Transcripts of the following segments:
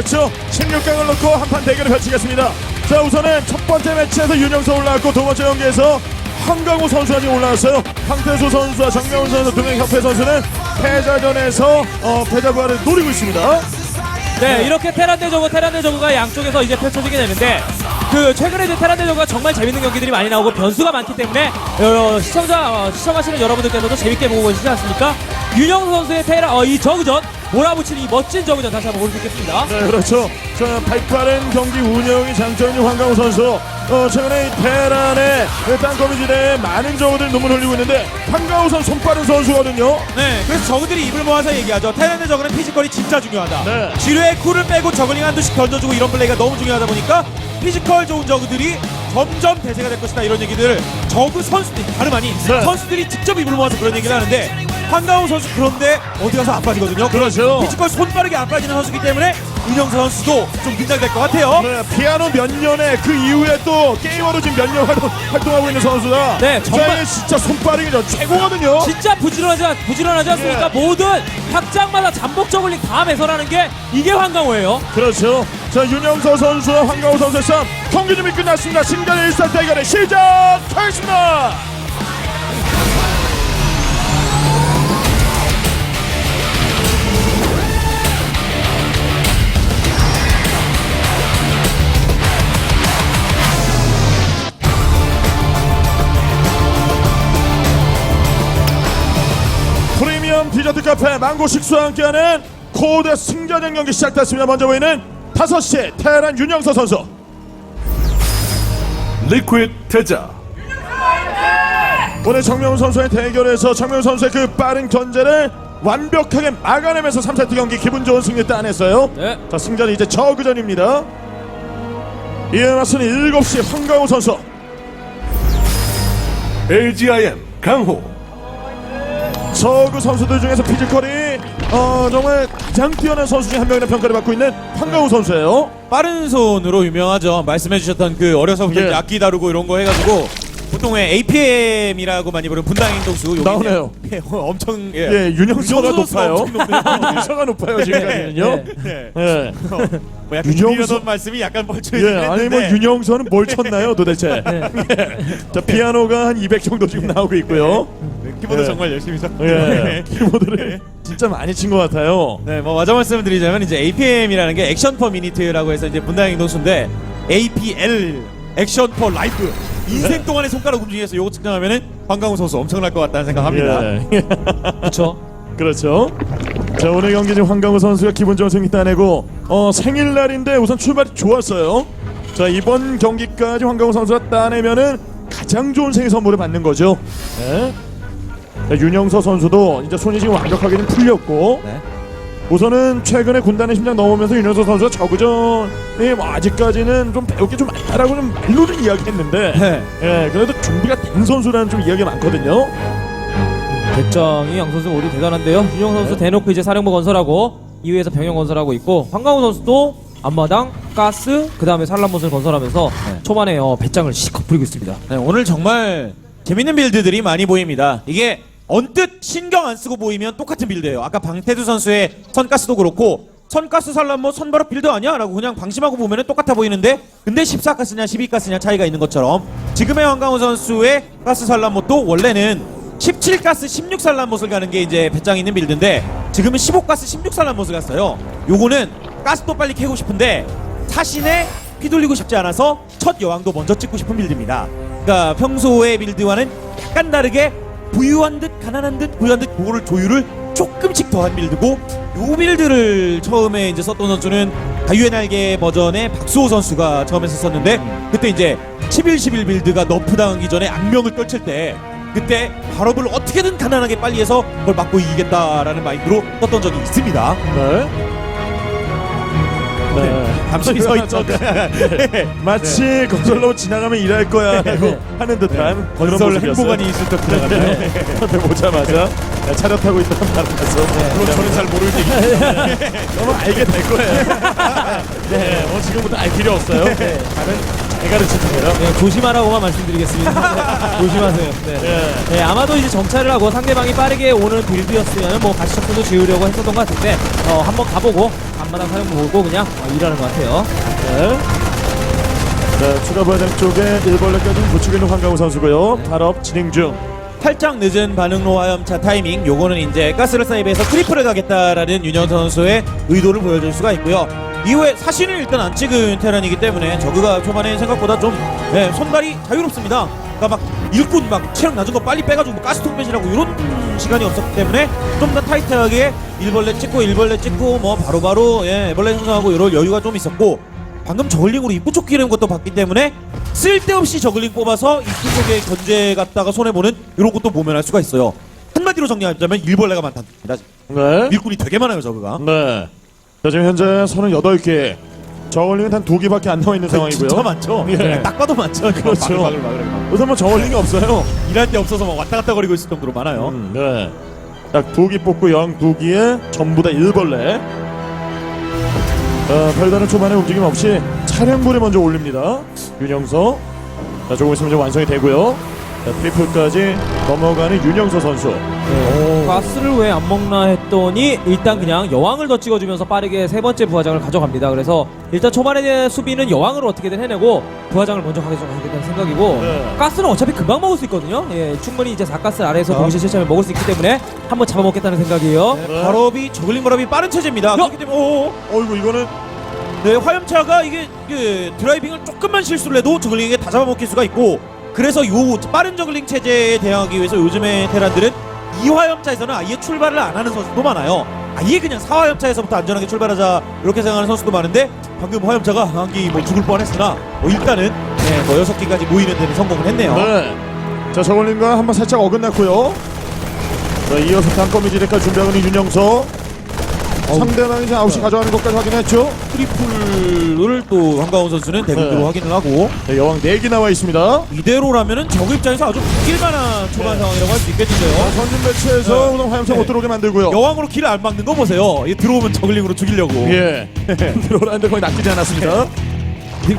올라왔죠. 16강을 놓고 한판 대결을 펼치겠습니다. 자 우선은 첫 번째 매치에서 윤영서 올라왔고 두 번째 경기에서 황강호 선수가 지금 올라왔어요. 황태수 선수와 정명훈 선수 두 명의 협회 선수는 패자전에서 어, 패자 부활을 노리고 있습니다. 네, 이렇게 테란 대 저그, 테란 대 저그가 양쪽에서 이제 펼쳐지게 되는데 그 최근에 이제 테란 대 저그가 정말 재밌는 경기들이 많이 나오고 변수가 많기 때문에 어, 시청자 어, 시청하시는 여러분들께서도 재밌게 보고 계시지 않습니까? 윤영 선수의 테란 어, 이 저그전 몰아붙이는 이 멋진 저그전 다시 한번 볼 수 있겠습니다. 네, 그렇죠. 자, 발빠른 경기 운영이 장점인 황강호 선수. 어, 최근에 이 테란의 땅거미지대에 많은 저우들 눈물 흘리고 있는데 황강호 선수 손빠른 선수거든요. 네, 그래서 저그들이 입을 모아서 얘기하죠. 테란의 저그는 피지컬이 진짜 중요하다. 네. 지뢰에 쿨을 빼고 저글링 한두씩 던져주고 이런 플레이가 너무 중요하다 보니까 피지컬 좋은 저그들이 점점 대세가 될 것이다 이런 얘기들을 저그 선수들이 다름 아닌 네. 선수들이 직접 입을 모아서 그런 얘기를 하는데 한가훈 선수 그런데 어디 가서 안 빠지거든요. 그렇죠. 피지컬 손빠르게 안 빠지는 선수이기 때문에 윤영서 선수도 좀 긴장될 것 같아요. 네, 피아노 몇 년에 그 이후에 또 게이머로 지금 몇 년 활동, 활동하고 있는 선수가 네, 정말- 진짜 손빠르게 저 최고거든요. 진짜 부지런하지, 않- 부지런하지 않습니까? 예. 모든 확장마다 잠복 저글링 다 매설하는 게 이게 황강호예요. 그렇죠. 자, 윤영서 선수와 황강호 선수의 싸움 경기 준비 끝났습니다. 신간 일산 대결의 시작하겠습니다. 프리미엄 디저트 카페 망고 식수와 함께하는 코드 승자전 경기 시작됐습니다. 먼저 보이는 5시 테란 윤영서 선수. 리퀴드 대자 오늘 정명훈 선수의 대결에서 정명훈 선수의 그 빠른 견제를 완벽하게 막아내면서 3세트 경기 기분 좋은 승리 따냈어요. 네. 자 승자는 이제 저그전입니다. 이에 맞서는 7시 황강호 선수. LGIM 강호 저그 선수들 중에서 피지컬이 어, 정말 가장 뛰어난 선수 중 한 명이라 평가를 받고 있는 황강호 선수예요. 빠른 손으로 유명하죠. 말씀해주셨던 그 어려서부터 예. 이제 악기 다루고 이런 거 해가지고 보통 왜 APM이라고 많이 부르는 분당 행동수 여기 나오네요. 이제, 예, 엄청 예. 예, 윤영서가 높아요. 엄청 높네요. 윤영서가 높아요 지금까지는요. 예. 예. 뭐 약간 윤영서- 윤영선 말씀이 약간 예, 아니 했는데 뭐 윤영서는 뭘 쳤나요 도대체? 예. 자 피아노가 한 200 정도 지금 나오고 있고요. 키보드 예. 정말 열심히 쳤고 예, 키보드를 진짜 많이 친 것 같아요. 네, 뭐 마저 말씀드리자면 이제 APM이라는 게 액션 퍼 미니트라고 해서 이제 분당 행동수인데 APL 액션 퍼 라이프 인생 동안의 손가락 움직여서 요거 측정하면은 황강호 선수 엄청날 것 같다는 생각합니다. 예. 그렇죠. 그렇죠. 자 오늘 경기 지금 황강호 선수가 기분 좋은 승리 따내고 어, 생일날인데 우선 출발이 좋았어요. 자 이번 경기까지 황강호 선수가 따내면은 가장 좋은 생일 선물을 받는 거죠. 네. 자, 윤영서 선수도 이제 손이 지금 완벽하게 좀 풀렸고 네. 우선은 최근에 군단의 심장 넘으면서 윤영서 선수가 저그전이 뭐 아직까지는 좀 배울 게 좀 많다라고 좀 말로는 이야기했는데 네. 예 그래도 준비가 된 선수라는 좀 이야기가 많거든요. 배짱이 양 선수 모두 대단한데요. 윤영 선수 대놓고 이제 사령부 건설하고 이후에서 병영 건설하고 있고 황강호 선수도 앞마당 가스 그 다음에 산란못을 건설하면서 초반에 어, 배짱을 시커 부리고 있습니다. 네, 오늘 정말 재밌는 빌드들이 많이 보입니다. 이게 언뜻 신경 안 쓰고 보이면 똑같은 빌드예요. 아까 방태두 선수의 선가스도 그렇고 선가스 살람 뭐 선바로 빌드 아니야? 라고 그냥 방심하고 보면 똑같아 보이는데 근데 14가스냐 12가스냐 차이가 있는 것처럼 지금의 황강호 선수의 가스 살람못도 원래는 17가스 16살람못을 가는 게 이제 배짱 있는 빌드인데 지금은 15가스 16살람못을 갔어요. 요거는 가스도 빨리 캐고 싶은데 사신에 휘둘리고 싶지 않아서 첫 여왕도 먼저 찍고 싶은 빌드입니다. 그러니까 평소의 빌드와는 약간 다르게 부유한 듯 가난한 듯 부유한 듯 그거를 조율을 조금씩 더한 빌드고 요 빌드를 처음에 이제 썼던 선수는 가유의 날개 버전의 박수호 선수가 처음에 썼었는데 그때 이제 11 11 빌드가 너프 당하기 전에 악명을 떨칠 때 그때 발업을 어떻게든 가난하게 빨리 해서 그걸 막고 이기겠다라는 마인드로 썼던 적이 있습니다. 네. 네. 감성이 서 있죠. 마치 건설로 지나가면 일할 거야라고 하는 듯한 그런 건설 모습이었어요. 행보관이 있을 때 지나가네요. 앞에 보자마자 네, 차렷하고 있던 바람에서 물론 저는 잘 모르는 얘기. 너무 알게 될 거예요. 네, 뭐 지금부터 알 필요 없어요. 네, 다른 제가 가르칩니다. 네, 조심하라고만 말씀드리겠습니다. 조심하세요. 네. 예. 네, 아마도 이제 정찰을 하고 상대방이 빠르게 오는 빌드였으면 뭐 가시적분도 지우려고 했었던 것 같은데 어, 한번 가보고 앞마당 사용 보고 그냥 어, 일하는 것 같아요. 네. 자, 추가 부하장 쪽에 일벌레까지 붙이고 있는 황강우 선수고요. 발업 진행 중. 살짝 늦은 반응로 화염차 타이밍 요거는 이제 가스를 사이브해서 트리플을 가겠다라는 윤현 선수의 의도를 보여줄 수가 있고요 이후에 사실은 일단 안 찍은 테란이기 때문에 저그가 초반에 생각보다 좀 네, 손발이 자유롭습니다 그러니까 막 일꾼 막 체력 낮은 거 빨리 빼가지고 뭐 가스통 배신하고 이런 시간이 없었기 때문에 좀 더 타이트하게 일벌레 찍고 일벌레 찍고 뭐 바로바로 예, 애벌레 형성하고 이런 여유가 좀 있었고 방금 저글링으로 입구 쪽 끼는 것도 봤기 때문에 쓸데없이 저글링 뽑아서 입구 쪽에 견제 갔다가 손해보는 이런 것도 모면할 수가 있어요. 한마디로 정리하자면 일벌레가 많답니다. 네. 일꾼이 되게 많아요, 저그가. 네. 자, 지금 현재 38개. 저울링은 단 두 개밖에 안 나와 있는 상황이고요. 진짜 많죠. 예. 네, 딱 봐도 많죠. 그렇죠. 바글 막. 우선 뭐 저울링이 없어요. 일할 데 없어서 막 왔다 갔다 거리고 있을 정도로 많아요. 음, 네. 딱두개 뽑고 영두 개에 전부 다 일벌레. 어, 별다른 초반에 움직임 없이 차량불에 먼저 올립니다. 윤영서. 자, 조금 있으면 이제 완성이 되고요. 자, 트리플까지 넘어가는 윤영서 선수. 가스를 왜 안 먹나 했더니 일단 그냥 여왕을 더 찍어주면서 빠르게 세 번째 부하장을 가져갑니다. 그래서 일단 초반에 수비는 여왕으로 어떻게든 해내고 부하장을 먼저 가져가겠다는 생각이고 네. 가스는 어차피 금방 먹을 수 있거든요. 예, 충분히 이제 4가스 아래에서 어. 동시에 실시하면 먹을 수 있기 때문에 한번 잡아먹겠다는 생각이에요. 네. 발업이 저글링 발업이 빠른 체제입니다. 그렇기 때문에 오, 어이구, 이거는 네, 화염차가 이게 그 드라이빙을 조금만 실수를 해도 저글링에게 다 잡아먹힐 수가 있고 그래서 요 빠른 저글링 체제에 대응하기 위해서 요즘의 테란들은 이 화염차에서는 아예 출발을 안 하는 선수도 많아요. 아예 그냥 4화염차에서부터 안전하게 출발하자 이렇게 생각하는 선수도 많은데 방금 화염차가 한기 뭐 죽을 뻔했으나 뭐 일단은 네, 뭐 여섯 개까지 모이는 데는 성공을 했네요. 네. 자, 저울링과 한번 살짝 어긋났고요. 자, 이어서 단거미 지대까지 준비하고 있는 윤영서. 상대방이 이제 아웃이 가져가는 것까지 확인했죠. 트리플을 또 한가운 선수는 대군으로 네. 확인을 하고 네, 여왕 4개 나와 있습니다. 이대로라면은 적 입장에서 아주 웃길만한 초반 네. 상황이라고 할수 있겠는데요. 선진 배치에서 네. 오늘 화염차 네. 못 들어오게 만들고요. 여왕으로 길을 안 막는 거 보세요. 이 들어오면 저글링으로 죽이려고. 예. 들어오라는데 거의 낚이지 않았습니다.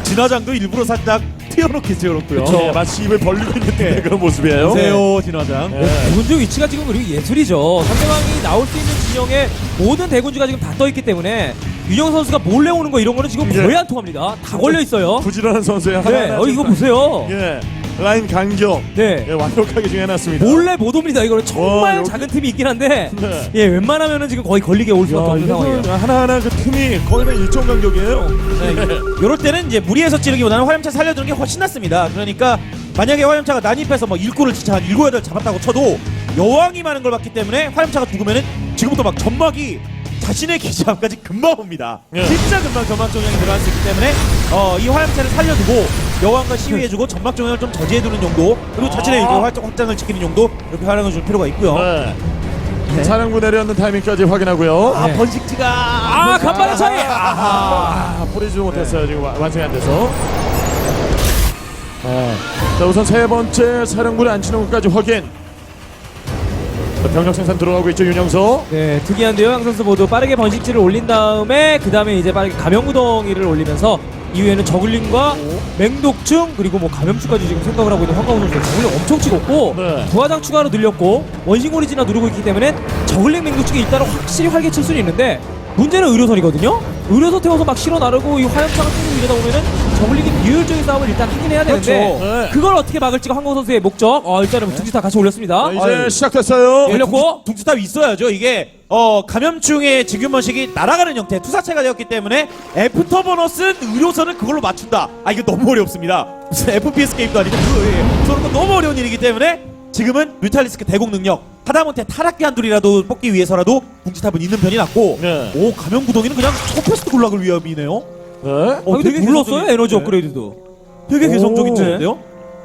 진화장도 일부러 살짝 튀어놓게 지어놓고요. 예, 마치 입을 벌리고 있는 듯한 그런 모습이에요. 보세요, 진화장. 예. 대군주 위치가 지금 그리고 예술이죠. 상대방이 나올 수 있는 진영에 모든 대군주가 지금 다 떠 있기 때문에 윤영 선수가 몰래 오는 거 이런 거는 지금 예. 거의 안 통합니다. 다 걸려 있어요. 부지런한 선수의 네, 하나. 어 이거 보세요. 예. 라인 간격. 네. 예, 완벽하게 정해놨습니다. 몰래 못 옵니다. 이거는 정말 와, 여기- 작은 틈이 있긴 한데 네. 예 웬만하면은 지금 거의 걸리게 올 수밖에 야, 없는 상황이에요. 이거 하나하나 그 틈이 거의 다 일정 간격이에요. 네, 이럴 때는 이제 무리해서 찌르기보다는 화염차 살려주는 게 훨씬 낫습니다. 그러니까 만약에 화염차가 난입해서 뭐 일꾼을 진짜 한 일곱 여덟 잡았다고 쳐도 여왕이 많은 걸 봤기 때문에 화염차가 죽으면은 지금부터 막 점막이 자신의 기지 앞까지 금방 옵니다. 예. 진짜 금방 점막 종양이 들어갈 수 있기 때문에 어, 이 화염차를 살려두고 여왕과 시위해주고 점막 종양을 좀 저지해두는 정도 그리고 자신의 이제 활- 확장을 지키는 정도 이렇게 활용해 줄 필요가 있고요. 네. 차량부 내려앉는 타이밍까지 확인하고요. 아 네. 번식지가 아 간발의 차이. 아하. 아, 뿌리지 못했어요. 지금 와- 완성이 안 돼서. 네. 자, 우선 세 번째 사령부를 앉히는 것까지 확인. 자, 병력 생산 들어가고 있죠, 윤영서. 네 특이한데요. 양 선수 모두 빠르게 번식지를 올린 다음에 그 다음에 이제 빠르게 감염구덩이를 올리면서 이후에는 저글링과 맹독충 그리고 뭐 감염충까지 지금 생각을 하고 있는 황가우 선수 저글링 엄청 찍었고 네. 부하장 추가로 늘렸고 원신 오리지나 누르고 있기 때문에 저글링 맹독충이 일단은 확실히 활개칠 수는 있는데 문제는 의료선이거든요. 의료선 태워서 막 실어 나르고 이 화염차가 뛰고 이러다 보면은 저글링이 비효율적인 싸움을 일단 하긴 해야 되는데 그렇죠. 네. 그걸 어떻게 막을지가 황가우 선수의 목적. 어, 일단은 두지다 같이 올렸습니다. 자, 이제. 시작됐어요. 예. 올렸고 둥지탑 있어야죠. 이게 어 감염충의 증균번식이 날아가는 형태 투사체가 되었기 때문에 애프터 보너스 의료선을 그걸로 맞춘다. 아 이거 너무 어렵습니다. 무슨 FPS 게임도 아니고 그 예, 저런 건 너무 어려운 일이기 때문에 지금은 뮤탈리스크 대공 능력 하다못해 타락기 한둘이라도 뽑기 위해서라도 둥지탑은 있는 편이 낫고 네. 오 감염 구덩이는 그냥 포커스트 굴락을 위함이네요. 네. 어, 근데 불렀어요 개성적인- 에너지 네. 업그레이드도. 되게 개성적인 오. 체인데요.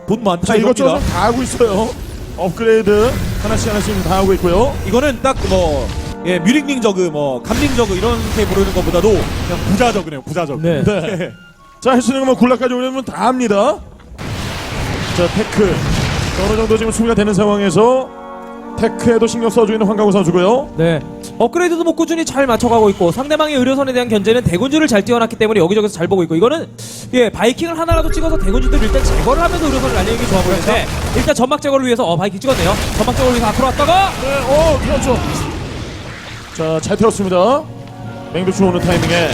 돈 많다 자. 이것저것 다 하고 있어요. 업그레이드 하나씩 하나씩 다 하고 있고요. 이거는 딱 뭐 예, 뮤링링 저그 뭐 감링 저그 이렇게 부르는 것보다도 그냥 부자 저그네요. 부자 저그. 네. 네. 자, 있는 거면 굴락까지 오려면 다 합니다. 자, 테크. 어느 정도 지금 수비가 되는 상황에서 테크에도 신경 써주고 있는 황강우 선수고요. 네. 업그레이드도 뭐 꾸준히 잘 맞춰가고 있고 상대방의 의료선에 대한 견제는 대군주를 잘 띄워놨기 때문에 여기저기서 잘 보고 있고 이거는 예 바이킹을 하나라도 찍어서 대군주들 일단 제거를 하면서 의료선을 날리는 게 좋아 보이는데 일단 전막 제거를 위해서 어 바이킹 찍었네요 전막 제거를 위해서 앞으로 왔다가 네, 어, 그렇죠. 자, 잘 태웠습니다. 맹독충 오는 타이밍에.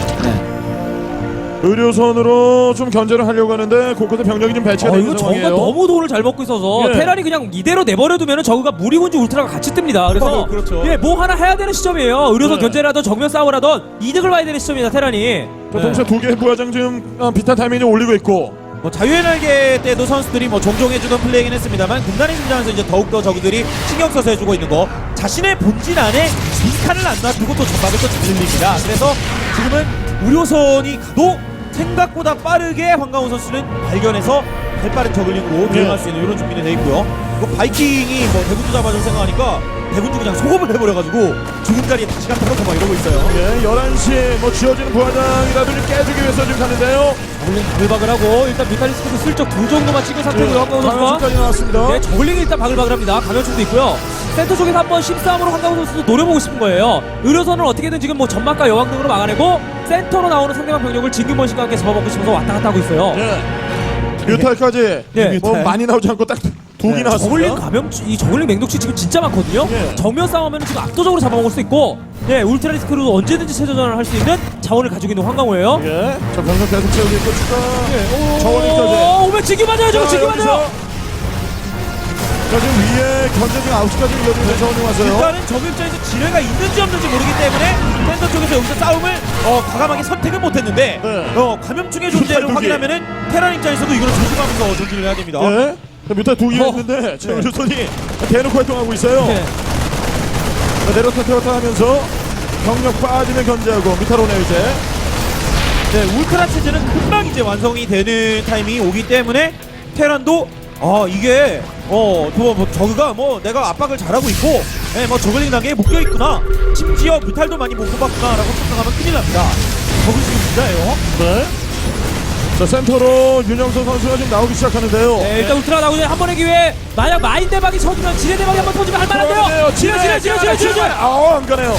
의료선으로 좀 견제를 하려고 하는데 곳곳에 병력이 좀 배치가 어, 되는 이거 저가 상황이에요. 너무 돈을 잘 먹고 있어서 예. 테란이 그냥 이대로 내버려두면 저그가 무리군주 울트라가 같이 뜹니다. 그래서 어, 그렇죠. 예, 뭐 하나 해야 되는 시점이에요. 의료선 네. 하던 정면 싸움을 하던 이득을 봐야 되는 시점이다 테란이. 자, 동시에 두 개의 부하장 지금 어, 비슷한 타이밍에 좀 올리고 있고. 뭐 자유의 날개 때도 선수들이 뭐 종종 해주던 플레이긴 했습니다만 군단의 심장에서 이제 더욱더 저그들이 신경 써서 해주고 있는 거 자신의 본진 안에 빈칸을 안 놔두고 또 전박을 또 들립니다. 그래서 지금은 우려선이 가도 생각보다 빠르게 황강호 선수는 발견해서 발빠른 저글링으로 대응할 수 있는 이런 준비는 돼 있고요. 그 바이킹이 뭐 대군주 잡아줄 생각하니까 대군주 그냥 소금을 해버려가지고 죽은 자리에 다시 간다고 막 이러고 있어요. 예, 11시 뭐 지어지는 부하장이라도 좀 깨주기 위해서 지금 가는데요. 저글링 바글바글 하고 일단 뮤탈리스크도 슬쩍 두 정도만 찍은 상태고요. 한강호 선수가. 강현수까지 나왔습니다. 네, 저글링이 일단 바글바글 합니다. 감염충도 있고요. 센터 쪽에서 한번 심싸움으로 한강호 선수도 노려보고 싶은 거예요. 의료선을 어떻게든 지금 뭐 전막과 여왕 등으로 막아내고 센터로 나오는 상대방 병력을 진균번식과 함께 잡아먹고 싶어서 왔다 갔다 하고 있어요. 예. 뮤탈까지 예. 뭐 뮤탈. 많이 나오지 않고 딱 두개 저글링 나왔습니다. 감염 이 저글링 맹독치 지금 진짜 많거든요. 예. 정면 싸움하면 지금 압도적으로 잡아먹을 수 있고, 예 울트라 리스크로 언제든지 체전을 할 수 있는 자원을 가지고 있는 황강호예요. 예. 자, 병력 계속 채우고 있고 추가. 오, 저글링까지. 오면 지기 맞아요, 자, 지기 여기서. 맞아요. 자, 지금 위에 견제 지금 9시까지 이어지는 저울링 왔어요. 일단은 저그 입장에서 지뢰가 있는지 없는지 모르기 때문에 센터 쪽에서 여기서 싸움을 어, 과감하게 선택을 못했는데 네. 어, 감염충의 존재를. 확인하면은 테란 입장에서도 이걸 조심하면서 전진을 해야 됩니다. 예. 자, 뮤탈 두개 어. 있는데 지금 유선이 대놓고 활동하고 있어요. 네. 자, 내려타 태웠다 하면서 병력 빠지면 견제하고 오네요 이제. 네, 울트라 체제는 금방 이제 완성이 되는 타이밍이 오기 때문에 테란도 아 이게 어또 뭐 저그가 뭐 내가 압박을 잘하고 있고 예, 뭐 저글링 단계에 묶여 있구나 심지어 뮤탈도 많이 못 뽑았구나라고 생각하면 큰일 납니다. 저그 지금 진짜예요. 네. 자, 센터로 윤영선 선수가 지금 나오기 시작하는데요. 네, 일단 울트라 전에 한 번의 기회. 만약 마인 대박이 터지면 지뢰 대박이 한 번 터지면 할 만한데요. 지뢰, 지뢰, 지뢰, 지뢰, 지뢰, 지뢰. 아, 안 가네요.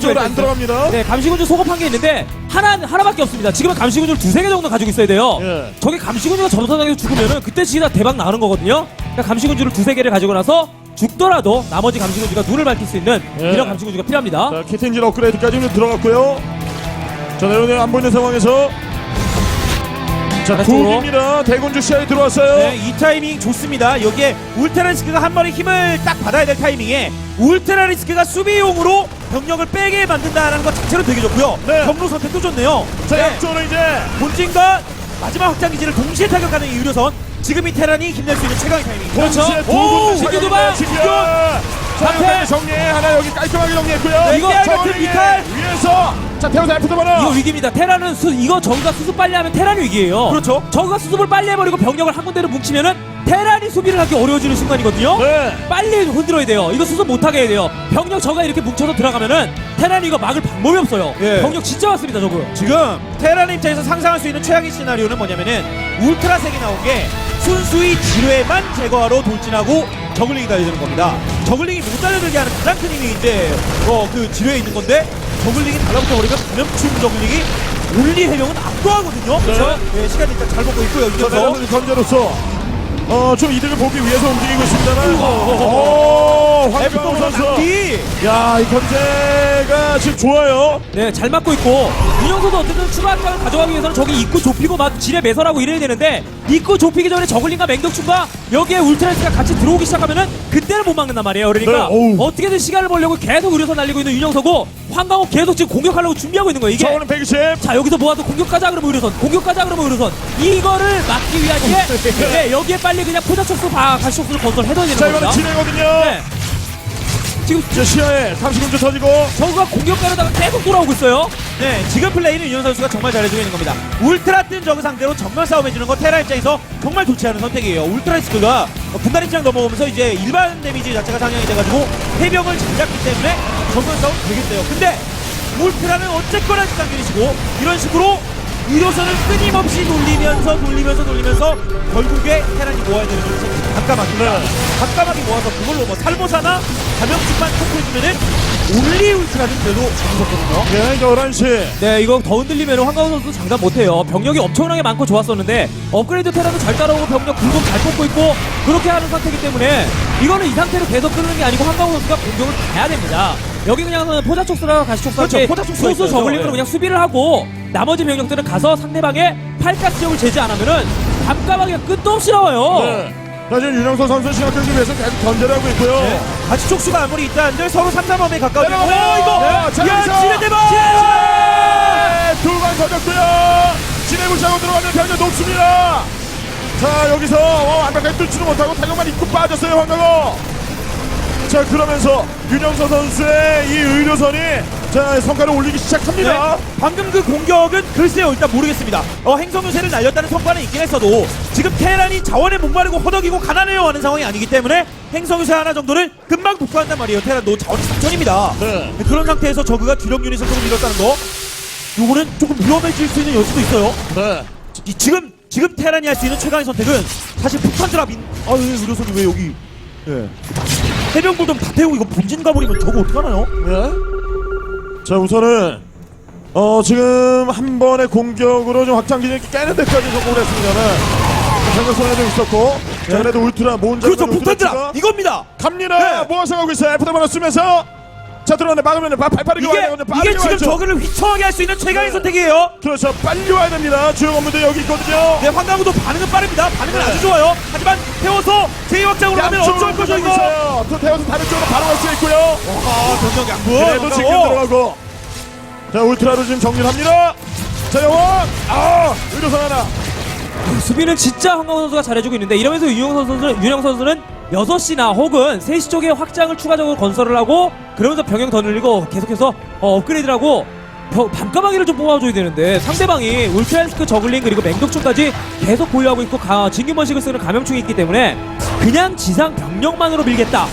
쪽으로 안 들어갑니다. 네, 감시군주 소급한 게 있는데 하나 하나밖에 없습니다. 지금은 감시군주를 두세 개 정도 가지고 있어야 돼요. 예. 저게 감시군주가 점사당해서 죽으면은 그때 진짜 대박 나는 거거든요. 그러니까 감시군주를 두세 개를 가지고 나서 죽더라도 나머지 감시군주가 눈을 밝힐 수 있는 예. 이런 감시군주가 필요합니다. 자, 키틴질 업그레이드까지 좀 들어갔고요. 자, 내려오네 안 보이는 상황에서 자, 두 아래쪽으로. 개입니다. 대군주 시야에 들어왔어요. 네, 이 타이밍 좋습니다. 여기에 울트라 리스크가 한 번에 힘을 딱 받아야 될 타이밍에 울트라 리스크가 수비용으로 병력을 빼게 만든다는 것 자체로 되게 좋고요. 네. 경로 선택도 좋네요. 자, 네. 양쪽으로 이제 본진과 마지막 확장 기지를 동시에 타격하는 이 유료선 지금 이 테란이 힘낼 수 있는 최강의 타이밍입니다. 그렇죠. 오, 신기도 앞에. 여기까지 정리 하나 여기 깔끔하게 정리했고요. 네, 이거 같은 미탈. 위에서 자, 태워서 F도 받아. 이거 위기입니다. 테란은 수, 이거 저그가 수습 빨리 하면 테란이 위기예요. 그렇죠. 저그가 수습을 빨리 해버리고 병력을 한 군데로 뭉치면은 테란이 수비를 하기 어려워지는 순간이거든요. 네. 빨리 흔들어야 돼요. 이거 수습 못하게 해야 돼요. 병력 저가 이렇게 뭉쳐서 들어가면은 테란이 이거 막을 방법이 없어요. 예. 병력 진짜 많습니다, 저거. 지금 테란 입장에서 상상할 수 있는 최악의 시나리오는 뭐냐면은 울트라색이 나온 게 순수히 지뢰만 제거하러 돌진하고 저글링이 달려드는 겁니다. 저글링이 못 달려들게 하는 가장 큰 힘이 이제 어, 그 지뢰에 있는 건데 저글링이 달라붙어 버리면 감염충 저글링이 올리 해명은 압도하거든요. 그렇죠? 네, 시간 일단 잘 먹고 있고요. 자, 여기서 건재로서 어, 좀 이득을 보기 위해서 움직이고 있습니다만. 오, 황병호 선수. 낭비. 야, 이 견제가 지금 좋아요. 네, 잘 맞고 있고 윤영서도 어쨌든 추가 한강을 가져가기 위해서는 저기 입구 좁히고 막 지뢰 매설하고 이래야 되는데 입구 좁히기 전에 저글링과 맹독충과 여기에 울트라스가 같이 들어오기 시작하면은 그때는 못 막는단 말이에요. 그러니까 네, 어우. 어떻게든 시간을 벌려고 계속 의료선 날리고 있는 윤영서고 황강호 계속 지금 공격하려고 준비하고 있는 거예요. 이게 저거는 120. 자 여기서 모아서 공격가자 그러면 의료선 공격가자 그러면 의료선 이거를 막기 위한 게 네, 여기에 빨리 그냥 포자촉수 가시촉수를 건설해둬야 되는 자, 겁니다. 진행거든요. 네. 지금 자, 시야에 30분째 터지고. 저그가 공격가로다가 계속 돌아오고 있어요. 네, 지금 플레이는 윤현 선수가 정말 잘해주고 있는 겁니다. 울트라 뜬 저그 상대로 정면 싸움해주는 건 테라 입장에서 정말 좋지 않은 선택이에요. 울트라 리스크가 분단 입장 넘어오면서 이제 일반 데미지 자체가 상향이 돼가지고 해병을 잘 잡기 때문에 정면 싸움 되겠어요. 근데 울트라는 어쨌거나 직장균이시고 이런 식으로 의료선을 끊임없이 돌리면서 돌리면서 돌리면서 결국에 테란이 모아야 되는 것이 깜깜하니까 깜깜하게 모아서 그걸로 뭐 살모사나 감염증만 컨트롤해주면은 올리 울트라는 그래도 무섭거든요. 네, 11시. 네, 이거 더 흔들리면 황가우 선수 장담 못해요. 병력이 엄청나게 많고 좋았었는데 업그레이드 테라도 잘 따라오고 병력 굴곡 잘 뽑고 있고 그렇게 하는 상태이기 때문에 이거는 이 상태로 계속 끄는 게 아니고 황가우 선수가 공격을 가야 됩니다. 여기 그냥 포자 촉수랑 가시 촉수 그렇죠, 포자 촉수가 소수. 저글링으로 예. 그냥 수비를 하고 나머지 병력들은 가서 상대방의 팔가스 지역을 제지 않으면은 깜깜하게 끝도 없이 나와요. 네. 자, 지금 윤영서 선수 끌기 위해서 계속 견제를 하고 있고요. 네. 같이 촉수가 아무리 있다 한들 서로 3, 4범에 가까워지고 오. 이거 네, 자, 야 여기서. 지뢰 대박 네, 두방 터졌고요. 진행을 차고 들어가면 병력 높습니다. 자, 여기서 어, 안방까지 뚫지도 못하고 타격만 입고 빠졌어요, 황강호. 자, 그러면서 윤영서 선수의 이 의료선이 자, 성과를 올리기 시작합니다. 네. 방금 그 공격은 글쎄요 일단 모르겠습니다 어, 행성 요새를 날렸다는 성과는 있긴 했어도 지금 테란이 자원에 목마르고 허덕이고 가난해요 하는 상황이 아니기 때문에 행성 요새 하나 정도를 금방 복구한단 말이에요 테란 너 자원이 3천입니다 네. 그런 상태에서 저그가 주력 유닛을 조금 밀었다는 거 요거는 조금 위험해질 수 있는 여지도 있어요 네. 이- 지금 지금 테란이 할 수 있는 최강의 선택은 사실 폭탄 드랍인 아유 의료선이 왜 여기 예. 해병불좀 다 태우고 이거 본진 가버리면 저거 어떡하나요? 네. 자, 우선은 어, 지금 한 번의 공격으로 좀 확장 기능 깨는 데까지 성공을 했습니다만 생각 손해도 있었고 자, 그래도 울트라 모은 그렇죠 장면이 폭탄 울트라 드랍 이겁니다 갑니다. 네. 모아서 가고 있어요. 에프다만 쓰면서 자 들어가네 막으면 발 빠르게 이게 와야 되거든요. 빠르게 이게 지금. 저그를 휘청하게 할 수 있는 최강의 선택이에요. 그렇죠. 빨리 와야 됩니다. 주요 업무들 여기 있거든요. 네, 황강우도 반응은 빠릅니다. 반응은 네. 아주 좋아요. 하지만 태워서 제 확장으로 가면 어쩔 거죠 이거? 있어요. 또 태워서 다른 쪽으로 바로 갈 수 있고요. 아, 병력 양분. 그래도 지금 들어가고 자 울트라로 지금 정리합니다. 자 영원 아 의료선 하나. 수비는 진짜 황강호 선수가 잘해주고 있는데 이러면서 윤영 선수는 윤영 선수는 6시나 혹은 3시 쪽에 확장을 추가적으로 건설을 하고 그러면서 병영 더 늘리고 계속해서 어, 업그레이드를 하고 벼- 밤까마귀를 좀 뽑아줘야 되는데 상대방이 울트라스크 저글링 그리고 맹독충까지 계속 보유하고 있고 가, 진균번식을 쓰는 감염충이 있기 때문에 그냥 지상 병력만으로 밀겠다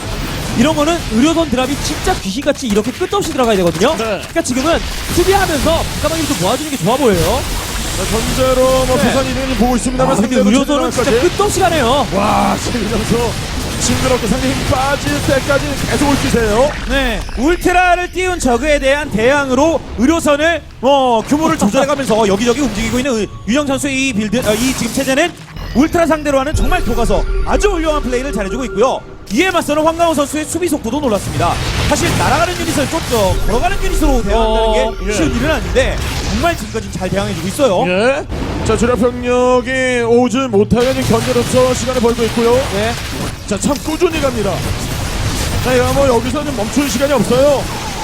이런 거는 의료선 드랍이 진짜 귀신같이 이렇게 끝도 없이 들어가야 되거든요 네. 그러니까 지금은 수비하면서 밤까마귀를 좀 모아주는 게 좋아 보여요 자, 전제로 뭐 네. 부산 이름이 보고 있습니다만 아, 근데 의료선은 진짜 진행할까지. 끝도 없이 가네요 와 지금면서 징그럽게 상대 힘 빠질 때까지 계속 울기세요. 네, 울트라를 띄운 저그에 대한 대항으로 의료선을 어, 규모를 조절해가면서 여기저기 움직이고 있는 의- 윤영 선수의 이 빌드, 어, 이 지금 체제는 울트라 상대로 하는 정말 교과서 아주 훌륭한 플레이를 잘해주고 있고요. 이에 맞서는 황강호 선수의 수비 속도도 놀랐습니다. 사실 날아가는 유닛을 쫓죠. 걸어가는 유닛으로 대항한다는 게 어, 예. 쉬운 일은 아닌데 정말 지금까지 잘 대항해주고 있어요. 예. 자 주력 병력이 오지 못하게 견제로서 시간을 벌고 있고요. 네. 자 참 꾸준히 갑니다. 자 이거 뭐 여기서는 멈출 시간이 없어요.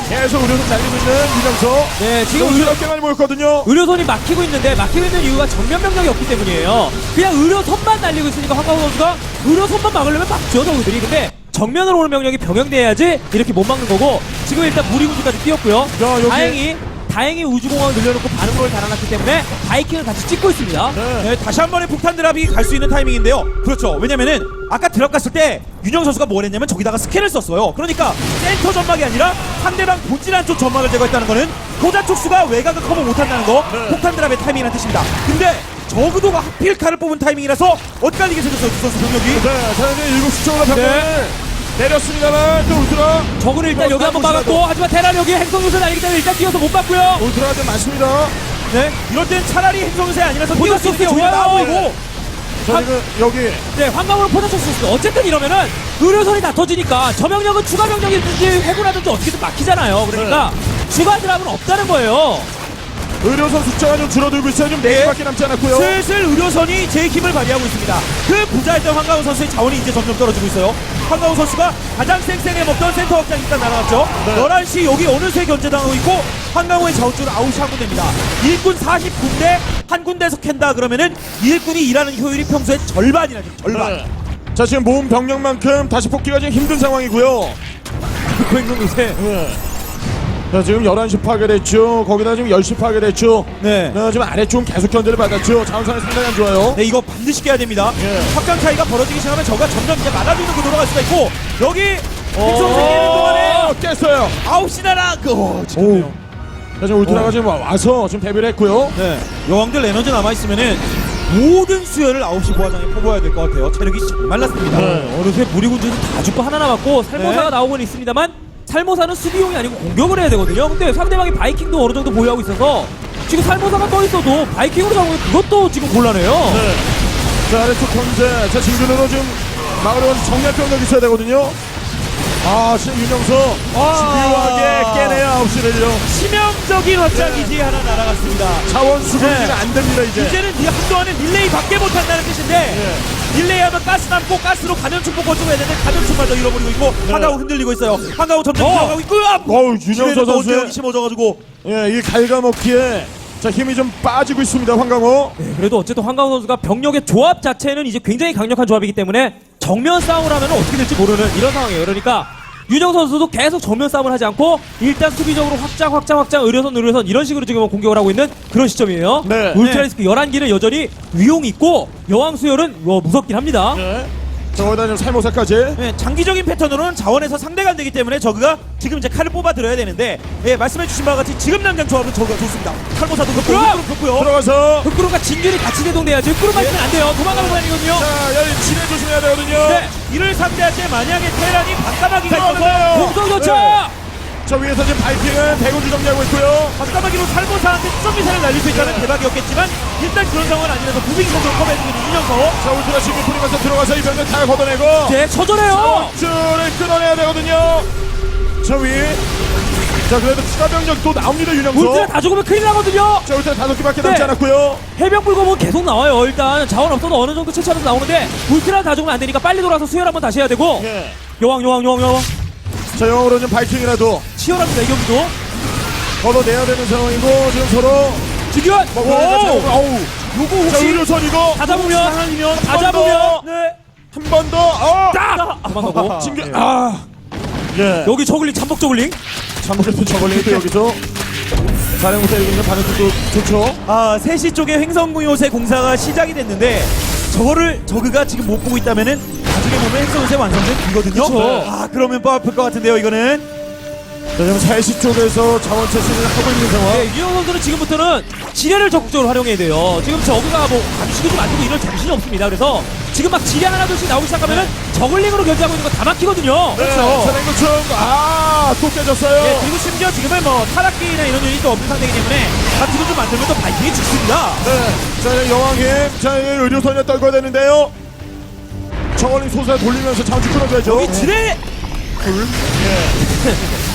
계속 의료선 달리고 있는 유정서. 네, 지금 지금 의료, 의료 꽤 많이 모였거든요. 의료선이 막히고 있는데 막히고 있는 이유가 정면 병력이 없기 때문이에요. 그냥 의료선만 날리고 있으니까 황강호 선수가 의료선만 막으려면 막죠, 저들이. 근데 정면으로 오는 병력이 병영돼야지 이렇게 못 막는 거고 지금 일단 무리군주까지 뛰었고요. 야, 여기- 다행히 다행히 우주공항을 늘려놓고 반응로를 달아놨기 때문에 바이킹을 같이 찍고 있습니다. 네. 네, 다시 한 번의 폭탄 드랍이 갈 수 있는 타이밍인데요. 그렇죠. 왜냐면은 아까 드랍 갔을 때 윤영 선수가 뭘 했냐면 저기다가 스캔을 썼어요. 그러니까 센터 전막이 아니라 상대방 본질 안쪽 전막을 제거했다는 거는 고자 촉수가 외곽을 커버 못한다는 거 네. 폭탄 드랍의 타이밍이라는 뜻입니다. 근데 저그도가 하필 칼을 뽑은 타이밍이라서 엇갈리게 생겼어요. 두 선수 병력이. 네, 자 이제 일곱 시 쪽으로 병력을 네. 내렸습니다만 또 울트라 적은 일단 여기 한번 막았고 하지만 테란 여기 행성 요새 날리기 때문에 일단 뛰어서 못 봤고요. 울트라가 좀 많습니다. 네, 이럴 땐 차라리 행성세 아니라서 보자 뛰어 오히려 나아 좋아요. 보이고 자 한- 지금 여기 네, 포자쳤을 수 있어. 어쨌든 이러면은 의료선이 다 터지니까 저 병력은 추가 병력이든지 해군하든지 어떻게든 막히잖아요. 그러니까 추가 드랍은 없다는 거예요. 의료선 숫자가 좀 줄어들고 있어요. 지금 네 개밖에 남지 않았고요. 슬슬 의료선이 제 힘을 발휘하고 있습니다. 그 부자였던 황가우 선수의 자원이 이제 점점 떨어지고 있어요. 황가우 선수가 가장 쌩쌩해 먹던 센터 확장 일단 날아갔죠. 네. 11시 여기 어느새 견제당하고 있고 황가우의 아웃이 한 군데입니다. 일꾼 40군데 한 군데에서 캔다 그러면은 일꾼이 일하는 효율이 평소의 절반이라는 절반. 네. 자 지금 모은 병력만큼 다시 복귀가 지금 힘든 상황이고요. 그 행성 요새. 네. 자 지금 11시 파괴됐죠. 거기다 지금 10시 파괴됐죠. 네. 네, 지금 아래쪽 계속 견제를 받았죠. 자원상이 상당히 안 좋아요. 네, 이거 반드시 깨야 됩니다. 예. 확장 차이가 벌어지기 시작하면 저가 점점 이제 막아주는 구도로 갈 수가 있고 여기 어, 행성 생기는 동안에 깼어요. 9시 나라 그 어, 오. 지금요. 자 지금 울트라가 어. 지금 와- 와서 지금 데뷔를 했고요. 네. 여왕들 에너지 남아 있으면은 모든 수혈을 9시 부하장에 퍼부어야 될 것 같아요. 체력이 정말 났습니다. 네. 어느새 무리군주는 다 죽고 하나 남았고 살모사가 네. 나오고는 있습니다만 살모사는 수비용이 아니고 공격을 해야 되거든요. 근데 상대방이 바이킹도 어느 정도 보유하고 있어서 지금 살모사가 떠 있어도 바이킹으로 잡으면 그것도 지금 곤란해요. 네. 자 아래쪽 현재 자 진균으로 지금 막으려고 정면 병력 있어야 되거든요. 아 지금 윤영서 집요하게 깨내야 9시를요. 치명적인 확장기지 하나 날아갔습니다. 자원 수급이 네. 안 됩니다 이제. 이제는 이 한동안은 릴레이 밖에 못한다는 뜻인데 네. 릴레이 하면 가스 남고 가스로 감염충 뽑고 주고 해야 되는데 감염충마저 잃어버리고 있고 한가우 흔들리고 있어요. 한가우 점점 어. 들어가고 있고 아! 어우 윤영서 선수의 심어져가지고 예, 이 갉아먹기에 자 힘이 좀 빠지고 있습니다 황강호. 네, 그래도 어쨌든 황강호 선수가 병력의 조합 자체는 이제 굉장히 강력한 조합이기 때문에 정면 싸움을 하면 어떻게 될지 모르는 이런 상황이에요. 그러니까 윤영 선수도 계속 정면 싸움을 하지 않고 일단 수비적으로 확장 확장 확장 의료선 의료선 이런 식으로 지금 공격을 하고 있는 그런 시점이에요. 네. 울트라리스크 11기는 여전히 위용 있고 여왕 수열은 뭐 무섭긴 합니다. 네. 자 거기다 지금 살모사까지. 네, 장기적인 패턴으로는 자원에서 상대가 안 되기 때문에 저그가 지금 이제 칼을 뽑아 들어야 되는데 예, 말씀해주신 바와 같이 지금 당장 조합은 저그가 좋습니다. 칼모사도 그렇고 그렇고요. 들어가서 흑구루가 진균이 같이 대동돼야지 흑구루 맞으면 안 돼요. 도망가는 거 아니거든요. 자 여기 진해 조심해야 되거든요. 네, 이를 상대할 때 만약에 테란이 반까마귀가 있어서. 공성 교차! 네. 자 위에서 지금 바이킹은 대군주 정리하고 있고요. 반까마귀로 살모사한테 수정 미사를 날릴 수 있다면 대박이었겠지만 일단 그런 상황은 아니라서 무빙선으로 커버해주고 있는 윤영서 자 울트라 신기 뿌리면서 들어가서 이 병력 다 걷어내고. 네, 처절해요. 줄을 끊어내야 되거든요. 저 위. 자 그래도 추가 병력 또 나옵니다. 울트라 다 죽으면 큰일 나거든요. 자 울트라 다섯 개밖에 남지 네. 않았고요. 해병 불검은 계속 나와요. 일단 자원 없어도 어느 정도 채취하면서 나오는데 울트라 다 죽으면 안 되니까 빨리 돌아서 수혈 한번 다시 해야 되고 예. 여왕 여왕 여왕 여왕 자 영어로 좀 바이킹이라도 치열합니다 이 경기도 걷어내야 되는 상황이고 지금 서로 지금 먹고 어우. 요거 자 혹시 의료선 이거 다 잡으면 상황이면 다 잡으면 네. 한 번 더. 어. 딱 도망가고 진규 예. 아. 예. 여기 저글링 잠복 저글링 저걸링이 또 여기서 사령 때리고 있는 반응도 좋죠. 아 3시 쪽에 횡성구 요새 공사가 시작이 됐는데 저거를 저그가 지금 못 보고 있다면은 나중에 보면 횡성 요새 완성된 이거든요. 그쵸. 아 그러면 빠 아플 것 같은데요 이거는. 자 지금 3시 쪽에서 자원 채취를 하고 있는 상황. 네, 유영 선수는 지금부터는 지뢰를 적극적으로 활용해야 돼요 지금 저그가 뭐 감시도 좀 안 되고 이럴 정신이 없습니다 그래서 지금 막 지뢰 하나 둘씩 나오기 시작하면은 저글링으로 견제하고 있는 거 다 막히거든요 네. 사령구충 아 또 깨졌어요. 예, 그리고 심지어 지금은 뭐 타락기나 이런 유닛도 없는 상태이기 때문에 같은 좀 만들면 또 바이킹이 죽습니다. 네. 자 여왕님 자 이제 의료선에 떨궈야 되는데요. 저걸링 소사 돌리면서 자원 끌어줘야죠. 이 지뢰 아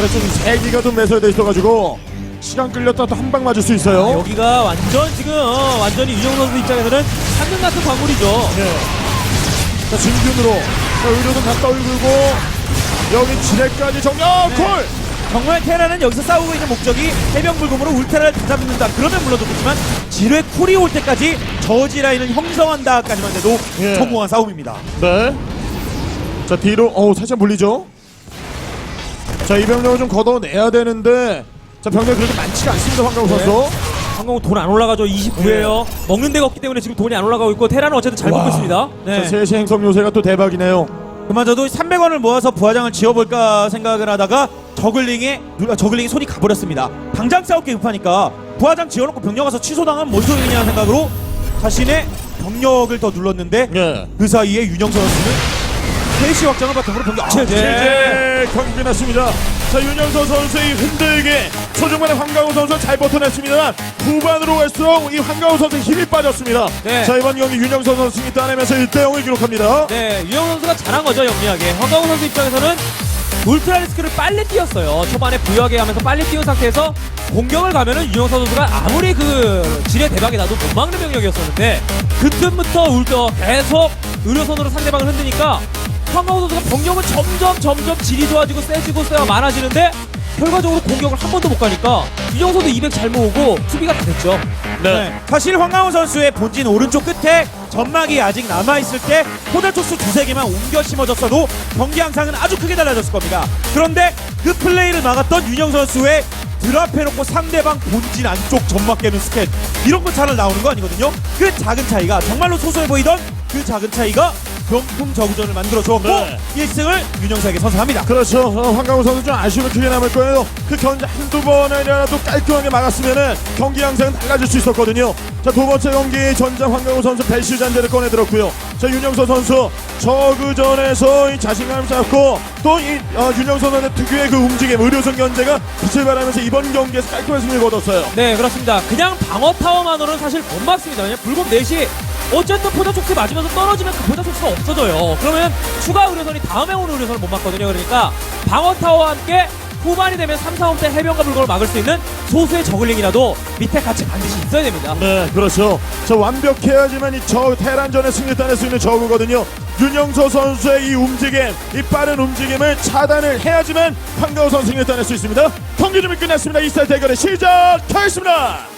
래쪽에 세 기가 좀 매설돼 있어가지고 시간 끌렸다 또 한 방 맞을 수 있어요. 여기가 완전 지금 어, 완전히 유영 선수 입장에서는 상금 같은 광물이죠 네. 자 진균으로 자, 의료선 다 떨구고 여기 지뢰까지. 아, 네. 콜. 정말 테라는 여기서 싸우고 있는 목적이 해병불금으로 울테라를 다 잡는다. 그러면 물론 좋겠지만 지뢰 쿨이 올 때까지 저지 라인을 형성한다까지만 해도 예. 성공한 싸움입니다. 네. 자 뒤로 어우 살짝 물리죠. 자 이 병력을 좀 걷어내야 되는데 자 병력 그렇게 많지가 않습니다 황가우 선수. 한국은 돈안 올라가죠 29예요 먹는 데가 없기 때문에 지금 돈이 안 올라가고 있고 테라는 어쨌든 잘 와. 먹고 있습니다 네. 자 셋이 행성 요새가 또 대박이네요. 그마저도 300원을 모아서 부하장을 지어볼까 생각을 하다가 저글링에 누가 저글링이 손이 가버렸습니다. 당장 싸울 게 급하니까 부하장 지어놓고 병력 와서 취소당하면 뭔 소리냐는 생각으로 자신의 병력을 더 눌렀는데 예. 그 사이에 윤영선 선수는 3시 확장을 바탕으로 병력 아, 제- 제- 이제 경기 났습니다. 자 윤영선 선수의 흔들게 초중반에 황가우 선수 잘 버텨냈습니다만 후반으로 갈수록 이 황가우 선수 힘이 빠졌습니다. 네. 자 이번 경기 윤영선 선수 승리 따내면서 1대 0을 기록합니다. 네, 유영 선수가 잘한 거죠, 영리하게. 황가우 선수 입장에서는 울트라 리스크를 빨리 뛰었어요. 초반에 부여하게 하면서 빨리 띄운 상태에서 공격을 가면은 유영 선수가 아무리 그 지뢰 대박이 나도 못 막는 병력이었었는데 그때부터 울터 계속 의료선으로 상대방을 흔드니까 황가우 선수가 병력은 점점 점점 질이 좋아지고 세지고 세가 많아지는데 결과적으로 공격을 한 번도 못 가니까 유영 선수 200 잘 모으고 수비가 다 됐죠. 네. 사실 황강호 선수의 본진 오른쪽 끝에 점막이 아직 남아있을 때 포대토스 두세 개만 옮겨 심어졌어도 경기 양상은 아주 크게 달라졌을 겁니다. 그런데 그 플레이를 막았던 윤영 선수의 드랍해놓고 상대방 본진 안쪽 점막 깨는 스캔 이런 거잘 나오는 거 아니거든요. 그 작은 차이가 정말로 소소해 보이던 그 작은 차이가 명품 저구전을 만들어 주었고 네. 1승을 윤영석에게 선사합니다. 그렇죠. 어, 황강호 선수 좀 아쉬움이 크게 남을 거예요. 그 견제 한두 번이라도 깔끔하게 막았으면은 경기 양상은 달라질 수 있었거든요. 자, 두 번째 경기 전장 황강호 선수 배시 잔재를 꺼내들었고요. 자, 윤영서 선수 저그전에서 이 자신감을 쌓고 또이 어, 윤영서 선수 특유의 그 움직임, 의료선 견제가 빛을 발하면서 이번 경기에서 깔끔한 승리를 거뒀어요. 네 그렇습니다. 그냥 방어 타워만으로는 사실 못 막습니다. 왜냐 불법 넷이 어쨌든 포자 촉수 맞으면서 떨어지면 그 포자 촉수가 없어져요. 그러면 추가 의료선이 다음에 오는 의료선을 못 막거든요. 그러니까 방어 타워와 함께 후반이 되면 3, 4홈 때 해병과 물건을 막을 수 있는 소수의 저글링이라도 밑에 같이 반드시 있어야 됩니다. 네, 그렇죠. 저 완벽해야지만 이 저 테란전에 승리 따낼 수 있는 저구거든요. 윤영서 선수의 이 움직임, 이 빠른 움직임을 차단을 해야지만 황가우 선수 승리 따낼 수 있습니다. 경기 준비 끝났습니다. 이스타 대결의 시작하겠습니다.